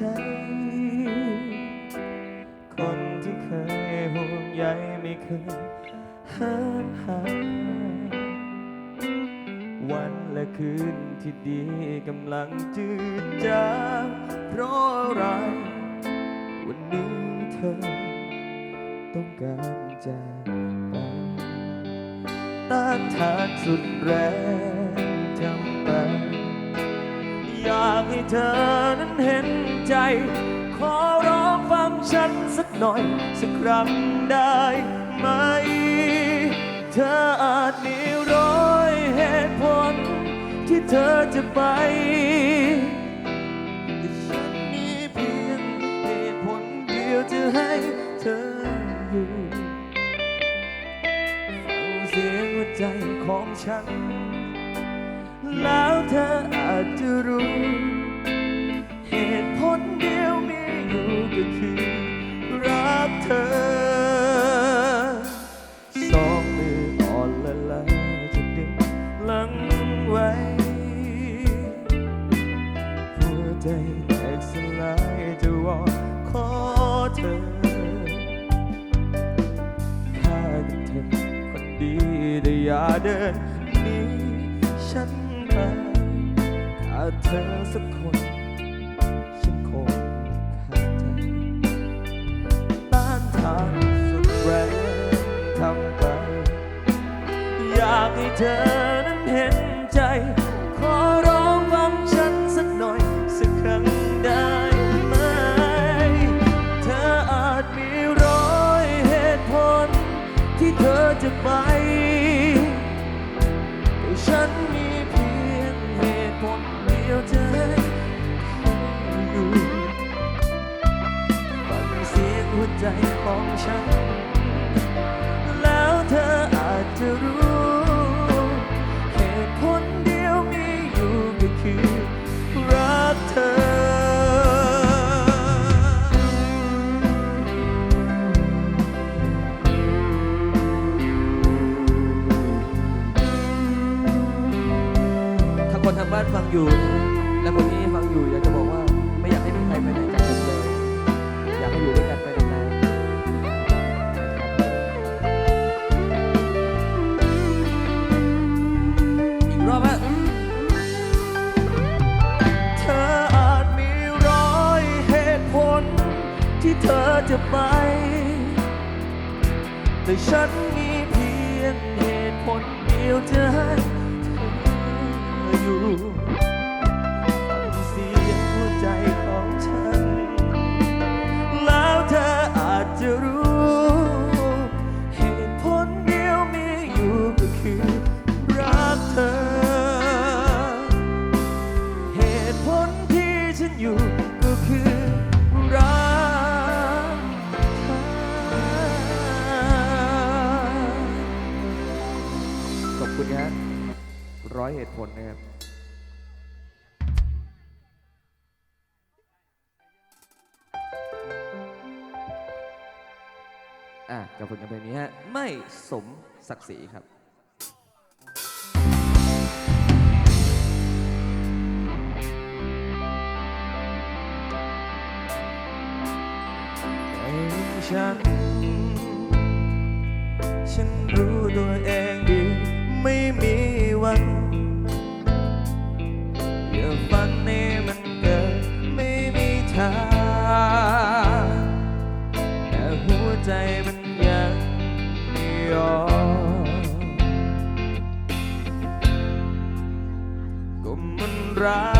จ คนที่เคยห่วงใยไม่เคยห้ามหายวันและคืนที่ดีกำลังจืดจางเพราะอะไร วันนี้เธอ ต้องการจากไปต้าทานสุดแรง อยากให้เธอนั้นเห็นใจ ขอร้องฟังฉันสักหน่อย สักครั้งได้ไหม เธออาจมีร้อยเหตุผล ที่เธอจะไปแต่ฉันมีเพียงเหตุผลเดียวจะให้เธออยู่ฟังเสียงหัวใจของฉัน แล้วเธออาจจะรู้ เหตุผลเดียวมีอยู่ก็คือ รักเธอ สองมืออ่อนละลายจะดึงหลังไว้หัวใจแตกสลายจะวอนขอเธอฆ่ากันเถอคนดีแต่อย่าเดิน เธอสักคน ฉันคงขาดใจต้านทานสุดแรงทำไปอยากให้เธอ คนทางบ้านฟังอยู่และคนนี้ฟังอยู่อยากจะบอกว่าไม่อยากให้มีใครไปไหนจากผมเลย อยากให้อยู่ด้วยกันไปนานๆ อีกรอบฮะเธออาจมีร้อยเหตุผลที่เธอจะไป แต่ฉันมีเพียงเหตุผลเดียวจะให้ ออยู่ฟังเสียงหัวใจของฉัน แล้วเธออาจจะรู้ เหตุผลเดียวมีอยู่ก็คือรักเธอ เหตุผลที่ฉันอยู่ก็คือรักเธอ ขอบคุณครับร้อยเหตุผลนะครับ อะกับผลงานเพลงนี้ฮะ ไม่สมศักดิ์ศรีครับฉัน ฉันรู้ตัวเอง ใจมันยังไม่ยอมก็มันรัก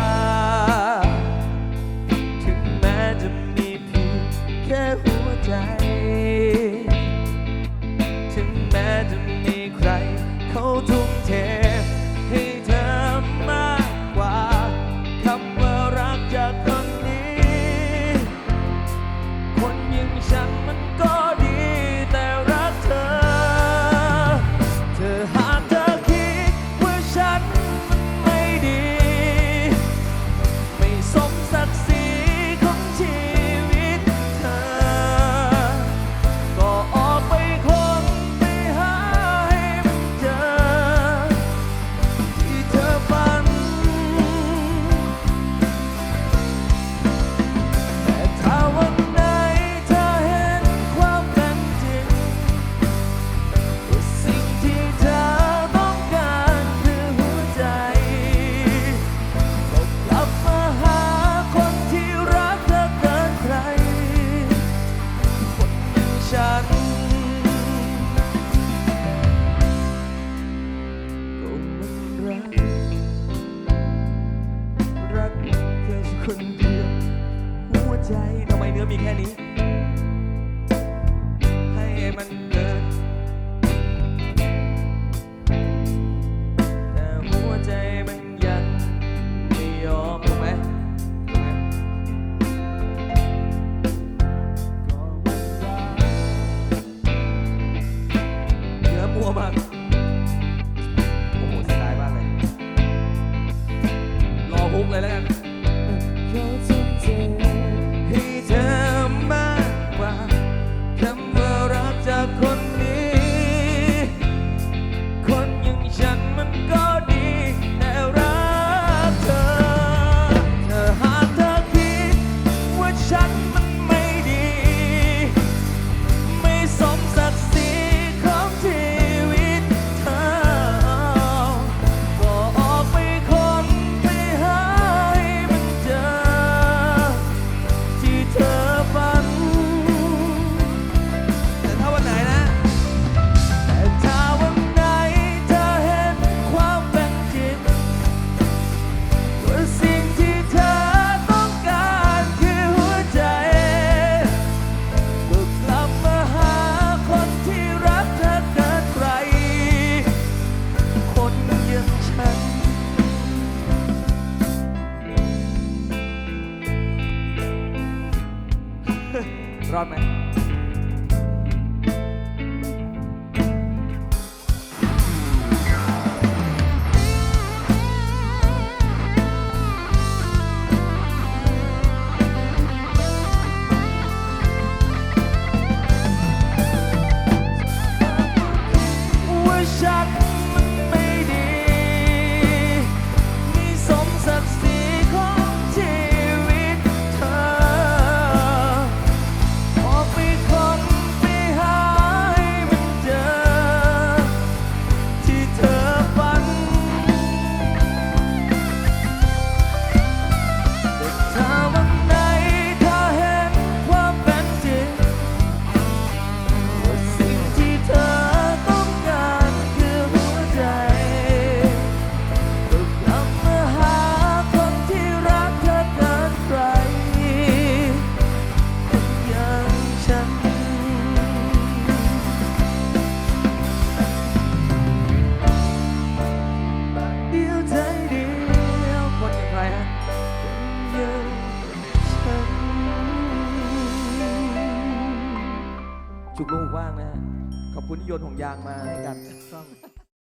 นื้อมีแค่นี้ ให้มันเดินแต่หัวใจมันยังไม่ยอมถูกไหมเนื้อมัวมากโอ้โหเสียดายมากเลย รอฮุกเลยแล้วกัน Rodman. ลูกว่างนะฮะขอบคุณที่โยนห่วงยางมาให้กัน ต้อง